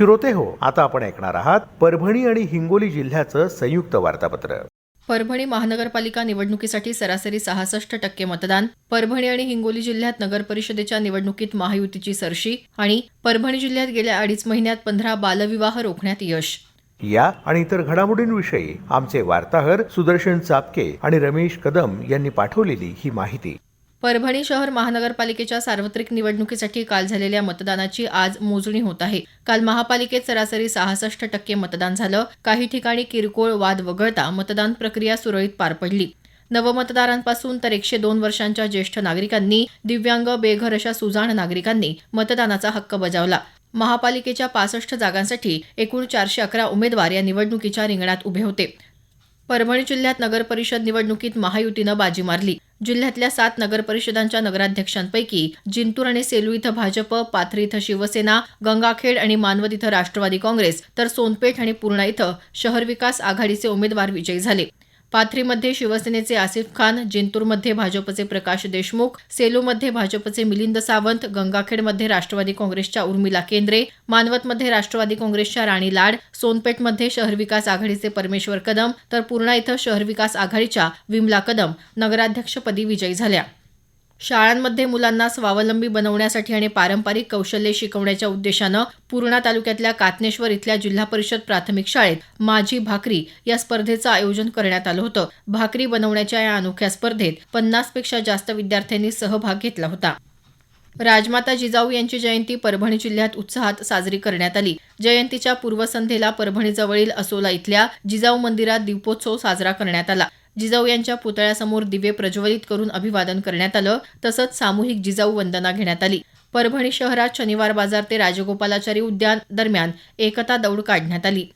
श्रोते हो. आता आपण ऐकणार आहात परभणी आणि हिंगोली जिल्ह्याचं संयुक्त वार्तापत्र. परभणी महानगरपालिका निवडणुकीसाठी सरासरी सहासष्ट टक्के मतदान परभणी आणि हिंगोली जिल्ह्यात नगर परिषदेच्या निवडणुकीत महायुतीची सरशी आणि परभणी जिल्ह्यात गेल्या अडीच महिन्यात पंधरा बालविवाह रोखण्यात यश. या आणि इतर घडामोडींविषयी आमचे वार्ताहर सुदर्शन चापके आणि रमेश कदम यांनी पाठवलेली ही माहिती. परभणी शहर महानगरपालिकेच्या सार्वत्रिक निवडणुकीसाठी काल झालेल्या मतदानाची आज मोजणी होत आहे. काल महापालिकेत सरासरी सहासष्ट टक्के मतदान झालं. काही ठिकाणी किरकोळ वाद वगळता मतदान प्रक्रिया सुरळीत पार पडली. नवमतदारांपासून तर एकशे दोन वर्षांच्या ज्येष्ठ नागरिकांनी दिव्यांग बेघर अशा सुजाण नागरिकांनी मतदानाचा हक्क बजावला. महापालिकेच्या पासष्ट जागांसाठी एकूण चारशे अकरा उमेदवार या निवडणुकीच्या रिंगणात उभे होते. परभणी जिल्ह्यात नगरपरिषद निवडणुकीत महायुतीनं बाजी मारली. जिल्ह्यातल्या सात नगरपरिषदांच्या नगराध्यक्षांपैकी जिंतूर आणि सेलू इथं भाजप पाथरी इथं शिवसेना गंगाखेड आणि मानवत इथं राष्ट्रवादी काँग्रेस तर सोनपेठ आणि पूर्णा इथं शहर विकास आघाडीचे उमेदवार विजयी झाले. पाथरीमध्ये शिवसेनेचे आसिफ खान जिंतूरमध्ये भाजपचे प्रकाश देशमुख सेलूमध्ये भाजपचे मिलिंद सावंत गंगाखेडमध्ये राष्ट्रवादी काँग्रेसच्या उर्मिला केंद्रे मानवतमध्ये राष्ट्रवादी काँग्रेसच्या राणी लाड सोनपेठमध्ये शहर विकास आघाडीचे परमेश्वर कदम तर पूर्णा इथं शहर विकास आघाडीच्या विमला कदम. नगराध्यक्षपदी विजयी झाल्या. शाळांमध्ये मुलांना स्वावलंबी बनवण्यासाठी आणि पारंपरिक कौशल्ये शिकवण्याच्या उद्देशानं पूर्णा तालुक्यातल्या कातनेश्वर इथल्या जिल्हा परिषद प्राथमिक शाळेत माझी भाकरी या स्पर्धेचं आयोजन करण्यात आलं होतं. भाकरी बनवण्याच्या या अनोख्या स्पर्धेत पन्नासपेक्षा जास्त विद्यार्थ्यांनी सहभाग घेतला होता. राजमाता जिजाऊ यांची जयंती परभणी जिल्ह्यात उत्साहात साजरी करण्यात आली. जयंतीच्या पूर्वसंध्येला परभणीजवळील असोला इथल्या जिजाऊ मंदिरात दीपोत्सव साजरा करण्यात आला. जिजाऊ यांच्या पुतळ्यासमोर दिवे प्रज्वलित करून अभिवादन करण्यात आलं. तसंच सामूहिक जिजाऊ वंदना घेण्यात आली. परभणी शहरात शनिवार बाजार ते राजगोपालाचारी उद्यान दरम्यान एकता दौड काढण्यात आली.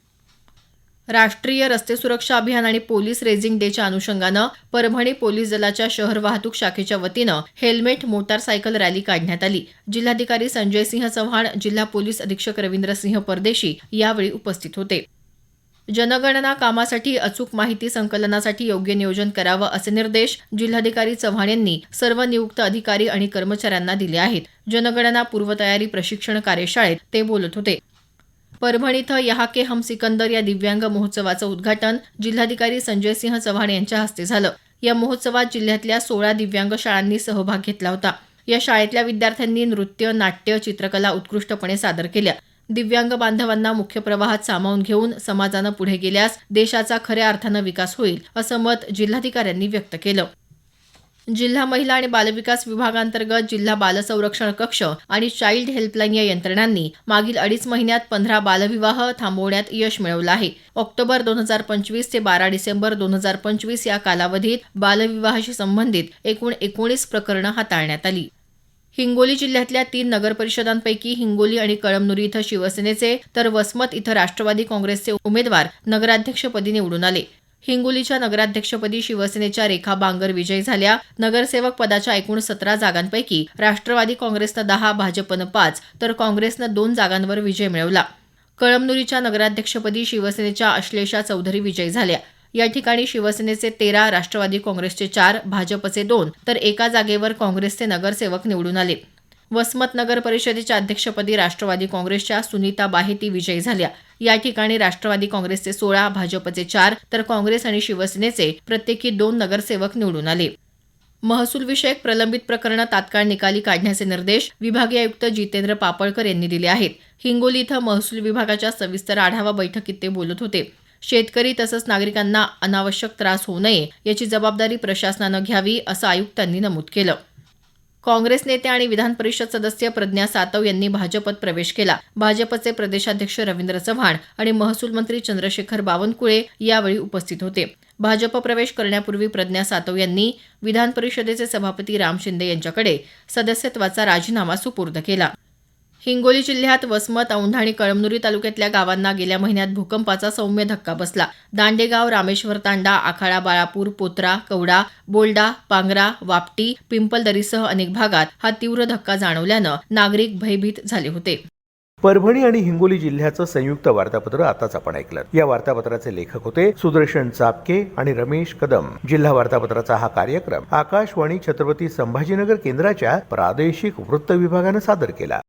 राष्ट्रीय रस्ते सुरक्षा अभियान आणि पोलीस रेझिंग डेच्या अनुषंगानं परभणी पोलीस दलाच्या शहर वाहतूक शाखेच्या वतीनं हेल्मेट मोटारसायकल रॅली काढण्यात आली. जिल्हाधिकारी संजय सिंह चव्हाण जिल्हा पोलीस अधीक्षक रवींद्र सिंह परदेशी यावेळी उपस्थित होते. जनगणना कामासाठी अचूक माहिती संकलनासाठी योग्य नियोजन करावं असे निर्देश जिल्हाधिकारी चव्हाण यांनी सर्व नियुक्त अधिकारी आणि कर्मचाऱ्यांना दिले आहेत. जनगणना पूर्वतयारी प्रशिक्षण कार्यशाळेत ते बोलत होते. परभणी इथं यहा के हम सिकंदर या दिव्यांग महोत्सवाचं उद्घाटन जिल्हाधिकारी संजय सिंह चव्हाण यांच्या हस्ते झालं. या महोत्सवात जिल्ह्यातल्या सोळा दिव्यांग शाळांनी सहभाग घेतला होता. या शाळेतल्या विद्यार्थ्यांनी नृत्य नाट्य चित्रकला उत्कृष्टपणे सादर केल्या. दिव्यांग बांधवांना मुख्य प्रवाहात सामावून घेऊन समाजानं पुढे गेल्यास देशाचा खऱ्या अर्थानं विकास होईल असं मत जिल्हाधिकाऱ्यांनी व्यक्त केलं. जिल्हा महिला आणि बालविकास विभागांतर्गत जिल्हा बालसंरक्षण कक्ष आणि चाइल्ड हेल्पलाईन या यंत्रणांनी मागील अडीच महिन्यात पंधरा बालविवाह थांबवण्यात यश मिळवलं आहे. ऑक्टोबर दोन हजार पंचवीस ते बारा डिसेंबर दोन हजार पंचवीस या कालावधीत बालविवाहाशी संबंधित एकूण एकोणीस प्रकरणं हाताळण्यात आली. हिंगोली जिल्ह्यातल्या तीन नगरपरिषदांपैकी हिंगोली आणि कळमनुरी इथं शिवसेनेचे तर वसमत इथं राष्ट्रवादी काँग्रेसचे उमेदवार नगराध्यक्षपदी निवडून आले. हिंगोलीच्या नगराध्यक्षपदी शिवसेनेच्या रेखा बांगर विजयी झाल्या. नगरसेवक पदाच्या एकूण सतरा जागांपैकी राष्ट्रवादी काँग्रेसनं दहा भाजपनं पाच तर काँग्रेसनं दोन जागांवर विजय मिळवला. कळमनुरीच्या नगराध्यक्षपदी शिवसेनेच्या अश्लेषा चौधरी विजयी झाल्या. या ठिकाणी शिवसेनेचे तेरा राष्ट्रवादी काँग्रेसचे चार भाजपचे दोन तर एका जागेवर काँग्रेसचे नगरसेवक निवडून आले. वसमत नगर परिषदेच्या अध्यक्षपदी राष्ट्रवादी काँग्रेसच्या सुनीता बाहेती विजयी झाल्या. या ठिकाणी राष्ट्रवादी काँग्रेसचे सोळा भाजपचे चार तर काँग्रेस आणि शिवसेनेचे प्रत्येकी दोन नगरसेवक निवडून आले. महसूल विषयक प्रलंबित प्रकरणं तात्काळ निकाली काढण्याचे निर्देश विभागीय आयुक्त जितेंद्र पापळकर यांनी दिले आहेत. हिंगोली इथं महसूल विभागाच्या सविस्तर आढावा बैठकीत ते बोलत होते. शेतकरी तसंच नागरिकांना अनावश्यक त्रास होऊ नये याची जबाबदारी प्रशासनानं घ्यावी असं आयुक्तांनी नमूद केलं. काँग्रेस नेते आणि विधान परिषद सदस्य प्रज्ञा सातव यांनी भाजपत प्रवेश केला. भाजपचे प्रदेशाध्यक्ष रवींद्र चव्हाण आणि महसूल मंत्री चंद्रशेखर बावनकुळे यावेळी उपस्थित होते. भाजप प्रवेश करण्यापूर्वी प्रज्ञा सातव यांनी विधान परिषदेचे सभापती राम शिंदे यांच्याकडे सदस्यत्वाचा राजीनामा सुपूर्द केला. हिंगोली जिल्ह्यात वसमत औंढा आणि कळमनुरी तालुक्यातल्या गावांना गेल्या महिन्यात भूकंपाचा सौम्य धक्का बसला. दांडेगाव रामेश्वर तांडा आखाडा बाळापूर पोत्रा कवडा बोल्डा पांगरा वापटी पिंपलदरीसह अनेक भागात हा तीव्र धक्का जाणवल्यानं नागरिक भयभीत झाले होते. परभणी आणि हिंगोली जिल्ह्याचं संयुक्त वार्तापत्र आताच आपण ऐकलं. या वार्तापत्राचे लेखक होते सुदर्शन चापके आणि रमेश कदम. जिल्हा वार्तापत्राचा हा कार्यक्रम आकाशवाणी छत्रपती संभाजीनगर केंद्राच्या प्रादेशिक वृत्त विभागानं सादर केला.